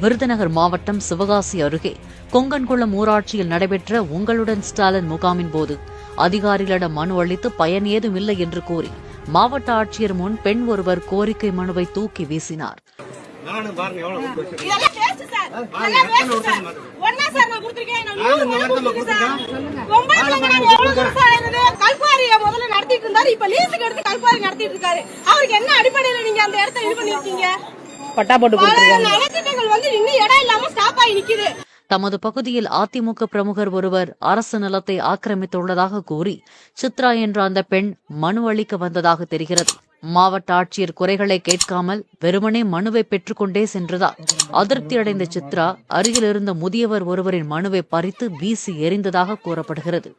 விருதுநகர் மாவட்டம் சிவகாசி அருகே கொங்கன்குளம் ஊராட்சியில் நடைபெற்ற உங்களுடன் ஸ்டாலின் முகாமின் போது அதிகாரிகளிடம் மனு அளித்து பயன் ஏதும் இல்லை என்று கூறி மாவட்ட ஆட்சியர் முன் பெண் ஒருவர் கோரிக்கை மனுவை தூக்கி வீசினார். லீஸுக்கு எடுத்து கல்குவாரி நடத்திட்டு இருக்காரு. அவருக்கு என்ன அடிப்படையில நீங்க அந்த இடத்த இது பண்ணிருக்கீங்க பட்டா போட்டு நலத்திட்டங்கள் வந்து இன்னும் இடம் இல்லாம ஸ்டாப் ஆகி நிக்குது. தமது பகுதியில் அதிமுக பிரமுகர் ஒருவர் அரசு நிலத்தை ஆக்கிரமித்துள்ளதாக கூறி சித்ரா என்ற அந்த பெண் மனு அளிக்க வந்ததாக தெரிகிறது. மாவட்ட ஆட்சியர் குறைகளை கேட்காமல் வெறுமனே மனுவை பெற்றுக்கொண்டே சென்றதால் அதிருப்தியடைந்த சித்ரா அருகில் இருந்த முதியவர் ஒருவரின் மனுவை பறித்து வீசி எறிந்ததாக கூறப்படுகிறது.